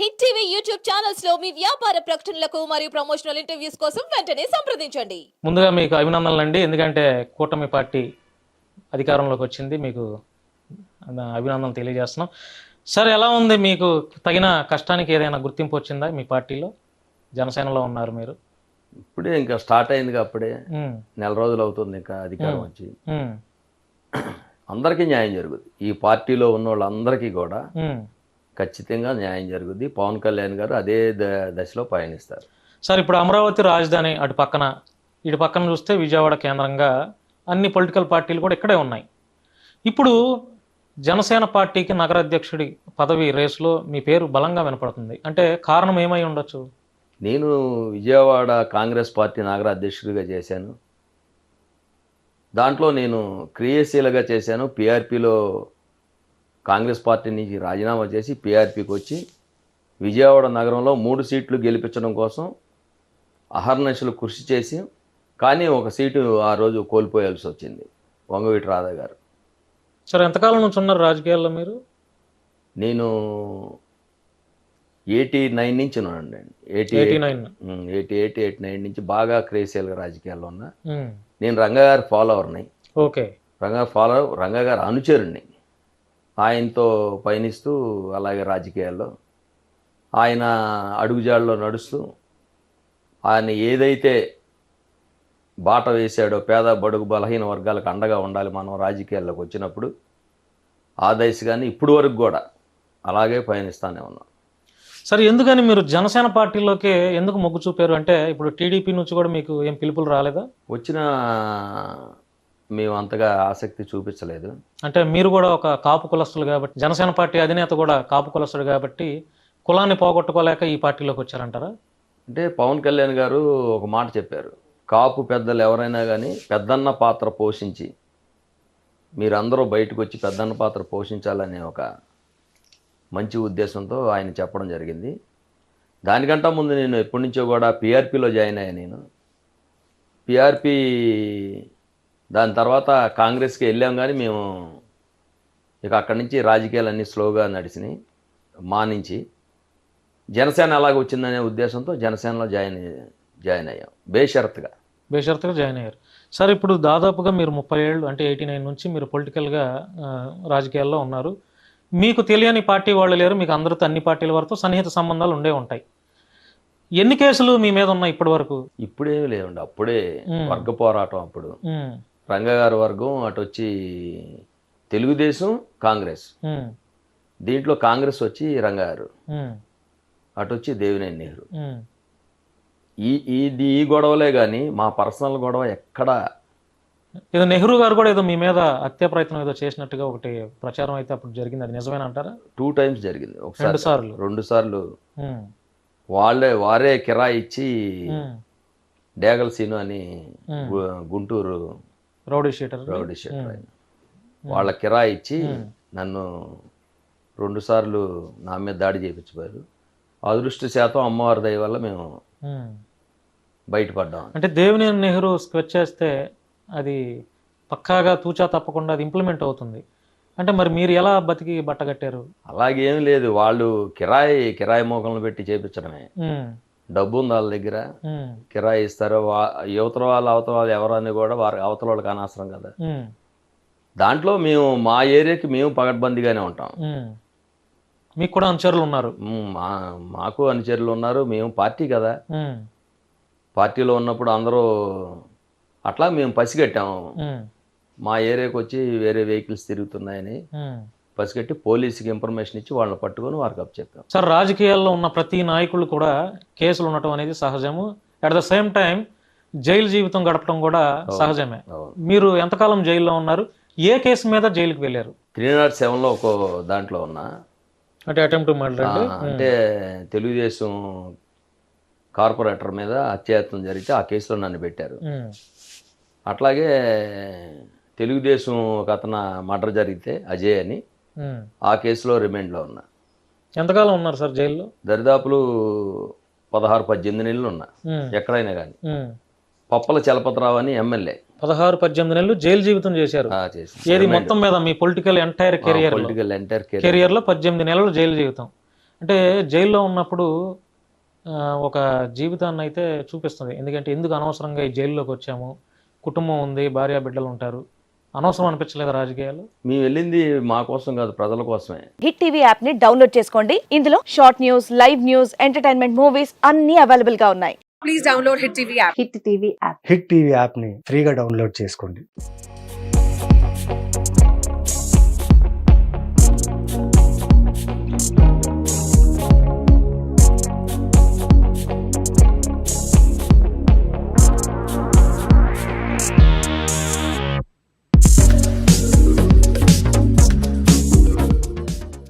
Hit TV YouTube ఛానల్స్లో మీ వ్యాపార ప్రకటనలకు మరియు ప్రమోషనల్ ఇంటర్వ్యూస్ కోసం వెంటనే సంప్రదించండి. ముందుగా మీకు అభినందనలు అండి ఎందుకంటే కూటమి పార్టీ అధికారంలోకి వచ్చింది. మీకు నా అభినందనలు తెలియజేస్తున్నాం. సార్ ఎలా ఉంది? మీకు తగిన కష్టానికి ఏదైనా గుర్తింపు వచ్చిందా మీ పార్టీలో? జనసేనలో ఉన్నారు మీరు. ఇప్పుడే ఇంకా స్టార్ట్ అయింది అప్పుడే. నెల రోజులు అవుతుంది ఇంకా అధికారం వచ్చి. అందరికీ న్యాయం జరుగుద్ది ఈ పార్టీలో ఉన్న వాళ్ళందరికీ కూడా. ఖచ్చితంగా న్యాయం జరుగుద్ది. పవన్ కళ్యాణ్ గారు అదే ద- దశలో పయనిస్తారు. సార్ ఇప్పుడు అమరావతి రాజధాని అటు పక్కన ఇటు పక్కన చూస్తే విజయవాడ కేంద్రంగా అన్ని పొలిటికల్ పార్టీలు కూడా ఇక్కడే ఉన్నాయి. ఇప్పుడు జనసేన పార్టీకి నగర అధ్యక్షుడి పదవి రేసులో మీ పేరు బలంగా వినపడుతుంది. అంటే కారణం ఏమై ఉండొచ్చు? నేను విజయవాడ కాంగ్రెస్ పార్టీ నగర అధ్యక్షుడిగా చేశాను. దాంట్లో నేను క్రియాశీలగా చేశాను. పిఆర్పిలో కాంగ్రెస్ పార్టీ నుంచి రాజీనామా చేసి పిఆర్పికి వచ్చి విజయవాడ నగరంలో మూడు సీట్లు గెలిపించడం కోసం అహర్నిశలు కృషి చేసి కానీ ఒక సీటు ఆ రోజు కోల్పోయాల్సి వచ్చింది. వంగవీటి రాధా గారు. సార్ ఎంతకాలం నుంచి ఉన్నారు రాజకీయాల్లో మీరు? నేను ఎయిటీ నైన్ నుంచి ఉన్నానండి. Eighty eighty nine. Eighty eight eighty nine నుంచి బాగా క్రేసియల్గా రాజకీయాల్లో ఉన్నా. నేను రంగగారి ఫాలోవర్ని. ఓకే. రంగా ఫాలో రంగగారి అనుచరుణ్ణి. ఆయనతో పయనిస్తూ అలాగే రాజకీయాల్లో ఆయన అడుగుజాడలో నడుస్తూ ఆయన ఏదైతే బాట వేశాడో పేద బడుగు బలహీన వర్గాలకు అండగా ఉండాలి మనం రాజకీయాల్లోకి వచ్చినప్పుడు ఆ దిశగానే ఇప్పుడు వరకు కూడా అలాగే పయనిస్తానే ఉన్నాం. సార్ ఎందుకని మీరు జనసేన పార్టీలోకి ఎందుకు మొగ్గు చూపారు? అంటే ఇప్పుడు టీడీపీ నుంచి కూడా మీకు ఏం పిలుపులు రాలేదా? వచ్చిన మేము అంతగా ఆసక్తి చూపించలేదు. అంటే మీరు కూడా ఒక కాపు కులస్తులు కాబట్టి జనసేన పార్టీ అధినేత కూడా కాపు కులస్తుడు కాబట్టి కులాన్ని పోగొట్టుకోలేక ఈ పార్టీలోకి వచ్చారంటారా? అంటే పవన్ కళ్యాణ్ గారు ఒక మాట చెప్పారు. కాపు పెద్దలు ఎవరైనా కానీ పెద్దన్న పాత్ర పోషించి మీరందరూ బయటకు వచ్చి పెద్దన్న పాత్ర పోషించాలనే ఒక మంచి ఉద్దేశంతో ఆయన చెప్పడం జరిగింది. దానికంటే ముందు నేను ఎప్పటి నుంచో కూడా పిఆర్పిలో జాయిన్ అయ్యాను నేను. పిఆర్పి దాని తర్వాత కాంగ్రెస్కి వెళ్ళాం కానీ మేము ఇక అక్కడి నుంచి రాజకీయాలన్నీ స్లోగా నడిచినాయి మానించి జనసేన ఎలాగ వచ్చిందనే ఉద్దేశంతో జనసేనలో జాయిన్ జాయిన్ అయ్యాం బేషరత్గా బేషరతుగా జాయిన్ అయ్యారు. సార్ ఇప్పుడు దాదాపుగా మీరు ముప్పై ఏళ్ళు అంటే ఎయిటీ నైన్ నుంచి మీరు పొలిటికల్గా రాజకీయాల్లో ఉన్నారు. మీకు తెలియని పార్టీ వాళ్ళు లేరు మీకు అందరితో అన్ని పార్టీల వరకు సన్నిహిత సంబంధాలు ఉండే ఉంటాయి. ఎన్ని కేసులు మీ మీద ఉన్నాయి ఇప్పటి వరకు? ఇప్పుడేమి లేవండి అప్పుడే. వర్గ పోరాటం అప్పుడు. రంగగారి వర్గం అటు వచ్చి తెలుగుదేశం కాంగ్రెస్. దీంట్లో కాంగ్రెస్ వచ్చి రంగారు ఉమ్, అటు వచ్చి దేవినేని నెహ్రూ. ఈ ఇది ఈ గొడవలే కానీ మా పర్సనల్ గొడవ ఎక్కడ ఏదో నెహ్రూ గారు కూడా ఏదో మీ మీద హత్య ప్రయత్నం ఏదో చేసినట్టుగా ఒకటి ప్రచారం అయితే అప్పుడు జరిగింది. అది నిజమేనా అంటారా? టూ టైమ్స్ జరిగింది. ఒకసారి సార్లు. రెండు సార్లు. వాళ్ళే వారే కిరాయి ఇచ్చి డేగల్ సీను అని గుంటూరు రౌడీ షీటర్ రౌడీ ఆయన. వాళ్ళ కిరాయి ఇచ్చి నన్ను రెండు సార్లు నా మీద దాడి చేయించిపోయారు అదృష్ట శాతం అమ్మవారి దయ వల్ల మేము. బయటపడ్డాం. అంటే దేవినేని నెహ్రూ స్కెచ్ చేస్తే అది పక్కాగా తూచా తప్పకుండా అది ఇంప్లిమెంట్ అవుతుంది. అంటే మరి మీరు ఎలా బతికి బట్టగట్టారు అలాగేం లేదు. వాళ్ళు కిరాయి కిరాయి మోకలను పెట్టి చేపించడమే. ఉమ్, డబ్బు ఉంది వాళ్ళ దగ్గర కిరాయి ఇస్తారు. యువతల వాళ్ళు అవతల వాళ్ళు ఎవరని కూడా వారి అవతల వాళ్ళకి అనవసరం కదా. దాంట్లో మేము మా ఏరియాకి మేము పగడ్బందీగానే ఉంటాం. మీకు కూడా అనుచరులు ఉన్నారు. మాకు అనుచరులు ఉన్నారు. మేము పార్టీ కదా. పార్టీలో ఉన్నప్పుడు అందరూ అట్లా మేము పసిగట్టాము. మా ఏరియాకి వచ్చి వేరే వెహికల్స్ తిరుగుతున్నాయని. పసిగట్టి పోలీసుకి ఇన్ఫర్మేషన్ ఇచ్చి వాళ్ళని పట్టుకొని వారికి అప్ చెప్పాం సార్ రాజకీయాల్లో ఉన్న ప్రతి నాయకులు కూడా కేసులు ఉండటం అనేది సహజము. At the same time jail జీవితం గడపడం కూడా సహజమే. మీరు ఎంతకాలం జైల్లో ఉన్నారు? ఏ కేసు మీద జైలుకి వెళ్ళారు? త్రీ నాట్ సెవెన్లో ఒక దాంట్లో ఉన్నా. అంటే అటెంప్ట్ మర్డర్ అంటే తెలుగుదేశం కార్పొరేటర్ మీద హత్యాయత్నం జరిగితే ఆ కేసులో నన్ను పెట్టారు. అట్లాగే తెలుగుదేశం ఒక అతను మర్డర్ జరిగితే అజయ్ అని. ఆ కేసులో రిమాండ్లో ఉన్నా. ఎంతకాలం ఉన్నారు సార్ జైల్లో? దరిదాపులు పదహారు పద్దెనిమిది నెలలు ఉన్నా. ఎక్కడైనా కానీ. పప్పల చలపతిరావు అని ఎమ్మెల్యే. పదహారు పద్దెనిమిది నెలలు జైలు జీవితం చేశారు. ఏది మొత్తం మీద మీ political entire career political entire career career. లో పద్దెనిమిది నెలలు జైలు జీవితం. అంటే జైల్లో ఉన్నప్పుడు ఒక జీవితాన్ని అయితే చూపిస్తుంది. ఎందుకంటే ఎందుకు అనవసరంగా ఈ జైల్లోకి వచ్చాము? కుటుంబం ఉంది భార్య బిడ్డలు ఉంటారు. అనవసరం అనిపించలేదు రాజకీయాలు. మేము వెళ్ళింది మా కోసం కాదు ప్రజల కోసమే. హిట్ టీవీ యాప్ని డౌన్లోడ్ చేసుకోండి. ఇందులో short news live news entertainment movies అన్ని అవైలబుల్గా ఉన్నాయి. Please download Hit TV app. Hit TV app Hit TV యాప్ని ఫ్రీగా డౌన్లోడ్ చేసుకోండి.